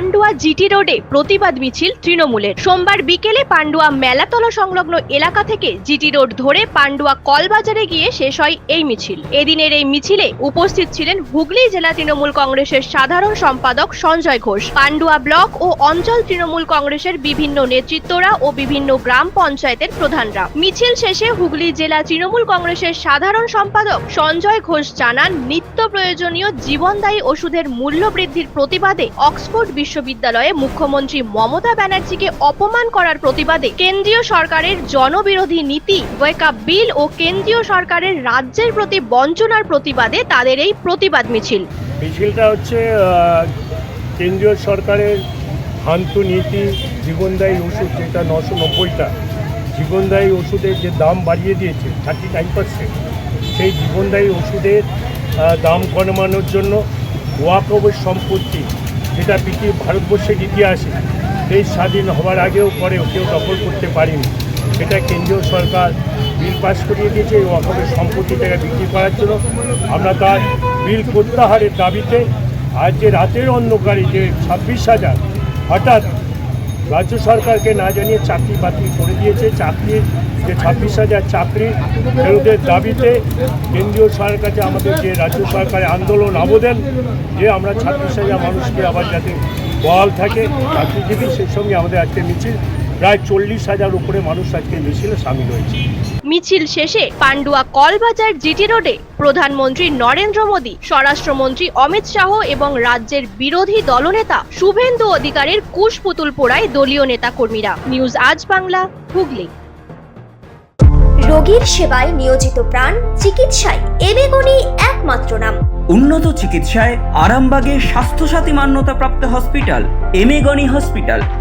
Pandua GT রোডে প্রতিবাদ মিছিল তৃণমূলের। সোমবার বিকেলে পান্ডুয়া মেলাতলা সংলগ্ন এলাকা থেকে জিটি রোড ধরে পান্ডুয়া কলবাজারে গিয়ে শেষ হয় এই মিছিল। এদিনের এই মিছিলে উপস্থিত ছিলেন হুগলি জেলা তৃণমূল কংগ্রেসের সাধারণ সম্পাদক সঞ্জয় ঘোষ। পান্ডুয়া ব্লক ও অঞ্চল তৃণমূল কংগ্রেসের বিভিন্ন নেতৃত্বরা ও বিভিন্ন গ্রাম পঞ্চায়েতের প্রধানরা। মিছিল শেষে হুগলি জেলা তৃণমূল কংগ্রেসের সাধারণ সম্পাদক সঞ্জয় ঘোষ জানান, নিত্য প্রয়োজনীয় জীবনদায়ী ওষুধের মূল্য বৃদ্ধির প্রতিবাদে অক্সফোর্ড বিশ্ববিদ্যালয়ে মুখ্যমন্ত্রী মমতা ব্যানার্জিকে অপমান করার প্রতিবাদে কেন্দ্রীয় সরকারের জনবিরোধী নীতি ওয়েকআপ বিল ও কেন্দ্রীয় সরকারের রাজ্যের প্রতি বঞ্চনার প্রতিবাদে তাদের এই প্রতিবাদ মিছিল। মিছিলটা হচ্ছে কেন্দ্রীয় সরকারের হান্তু নীতি, জীবনদায়ী ওষুধ যেটা নশো নব্বইটা, জীবনদায়ী ওষুধের যে দাম বাড়িয়ে দিয়েছে থার্টি নাইন পার্সেন্ট সেই জীবনদায়ী ওষুধের দাম কমানোর জন্য ওয়াকবের সম্পত্তি যেটা পৃথিবী ভারতবর্ষের ইতিহাসে। দেশ স্বাধীন হওয়ার আগেও, পরেও কেউ দখল করতে পারেনি। এটা কেন্দ্রীয় সরকার বিল পাস করিয়ে দিয়েছে এই সম্পত্তি সম্পত্তিটাকে বিক্রি করার জন্য আমরা তার বিল প্রত্যাহারের দাবিতে আজ যে রাতের অন্ধকারে যে ছাব্বিশ হাজার, হঠাৎ রাজ্য সরকারকে না জানিয়ে চাকরি বাতিল করে দিয়েছে। চাকরি যে ছাব্বিশ হাজার চাকরি ফেরতের দাবিতে কেন্দ্রীয় সরকার কাছে আমাদের যে রাজ্য সরকারের আন্দোলন আবেদন যে আমরা ছাব্বিশ হাজার মানুষকে আবার যাতে বহাল থাকে, চাকরিজীবী, সেই সঙ্গে আমাদের আজকে মিছিল প্রায় চল্লিশ হাজার উপরে মানুষ আজকে মিছিলে সামিল হয়েছে। মিছিল শেষে পান্ডুয়া কলবাজার জিটি রোডে প্রধানমন্ত্রী নরেন্দ্র মোদী স্বরাষ্ট্রমন্ত্রী অমিত শাহ এবং রাজ্যের বিরোধী দলনেতা শুভেন্দু অধিকারীর কুশপুতুল পোড়ায় দলীয় নেতাকর্মীরা। নিউজ আজ বাংলা হুগলি। রোগীর সেবায় নিয়োজিত প্রাণ চিকিৎসায় এবেগুনি একমাত্র নাম। উন্নত চিকিৎসায় আরামবাগে স্বাস্থ্যসাথী মান্যতাপ্রাপ্ত হসপিটাল এমেগনি হসপিটাল।